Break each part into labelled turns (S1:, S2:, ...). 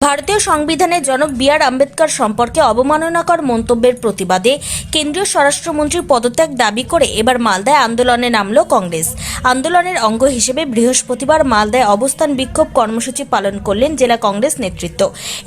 S1: ভারতীয় সংবিধানের জনক বি আর আম্বেদকর সম্পর্কে অবমাননাকর মন্তব্যের প্রতিবাদে কেন্দ্রীয় স্বরাষ্ট্রমন্ত্রীর পদত্যাগ দাবি করে এবার মালদায় আন্দোলনে নামল কংগ্রেস। আন্দোলনের অঙ্গ হিসেবে বৃহস্পতিবার মালদায় অবস্থান বিক্ষোভ কর্মসূচি পালন করলেন জেলা কংগ্রেস নেতৃত্ব।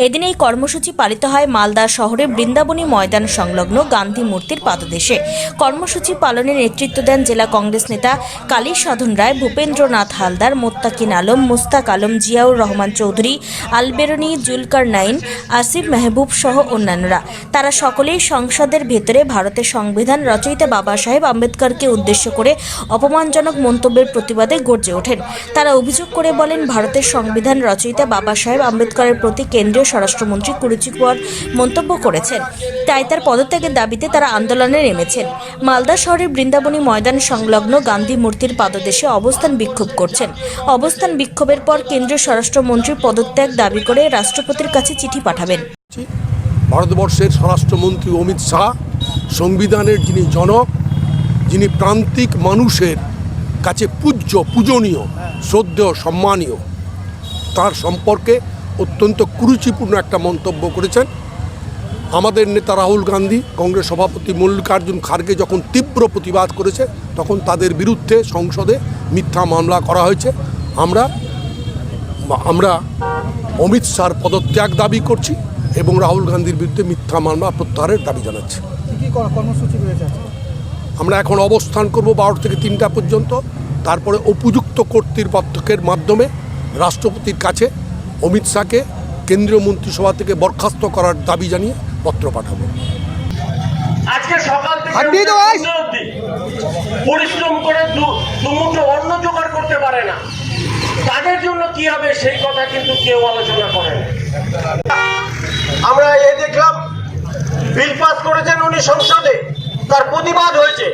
S1: এদিন এই কর্মসূচি পালিত হয় মালদা শহরে বৃন্দাবনী ময়দান সংলগ্ন গান্ধী মূর্তির পাদদেশে। কর্মসূচি পালনে নেতৃত্ব দেন জেলা কংগ্রেস নেতা কালী সাধন রায়, ভূপেন্দ্রনাথ হালদার, মোত্তাকিন আলম, মুস্তাক আলম, জিয়াউর রহমান চৌধুরী, আলবেরনি জুলকার নাইন, আসিফ মেহবুব সহ অন্যান্যরা। তারা সকলেই সংসদের ভেতরে ভারতের সংবিধান রচয়িতা বাবা সাহেব আম্বেদকরকে উদ্দেশ্য করে অপমানজনক মন্তব্যের প্রতিবাদে গর্জে ওঠেন। তারা অভিযোগ করে বলেন, ভারতের সংবিধান রচয়িতা বাবা সাহেব আম্বেদকরের প্রতি কেন্দ্রীয় স্বরাষ্ট্রমন্ত্রী কুরুচিকর মন্তব্য করেছেন। তাই তার পদত্যাগের দাবিতে তারা আন্দোলনে নেমেছেন। মালদা শহরের বৃন্দাবনী ময়দান সংলগ্ন গান্ধী মূর্তির পাদদেশে অবস্থান বিক্ষোভ করছেন। অবস্থান বিক্ষোভের পর কেন্দ্রীয় স্বরাষ্ট্রমন্ত্রীর পদত্যাগ দাবি করে রাষ্ট্রপতির কাছে চিঠি পাঠাবেন।
S2: ভারতবর্ষের স্বরাষ্ট্রমন্ত্রী অমিত শাহ, সংবিধানের যিনি জনক, যিনি প্রান্তিক মানুষের কাছে পূজ্য, পূজনীয়, শ্রদ্ধেয়, সম্মানীয়, তার সম্পর্কে অত্যন্ত কুরুচিপূর্ণ একটা মন্তব্য করেছেন। আমাদের নেতা রাহুল গান্ধী, কংগ্রেস সভাপতি মল্লিকার্জুন খার্গে যখন তীব্র প্রতিবাদ করেছে, তখন তাদের বিরুদ্ধে সংসদে মিথ্যা মামলা করা হয়েছে। আমরা আমরা অমিত শাহর পদত্যাগ দাবি করছি এবং রাহুল গান্ধীর বিরুদ্ধে মিথ্যা মামলা প্রত্যাহারের দাবি জানাচ্ছি। আমরা এখন অবস্থান করব বারো থেকে তিনটা পর্যন্ত। তারপরে উপযুক্ত কর্তৃপক্ষের মাধ্যমে রাষ্ট্রপতির কাছে অমিত শাহকে কেন্দ্রীয় মন্ত্রিসভা থেকে বরখাস্ত করার দাবি জানিয়ে পত্র পাঠাবো।
S3: আজকে সকাল থেকে পরিশ্রম করে দুমুঠো অন্ন জোগাড় করতে পারে না। তাদের জন্য কি হবে সেই কথা কিন্তু কেউ আলোচনা করে না আমরা এ দেখলাম, বিল পাস করেছেন উনি সংসদে, তার প্রতিবাদ হয়েছে।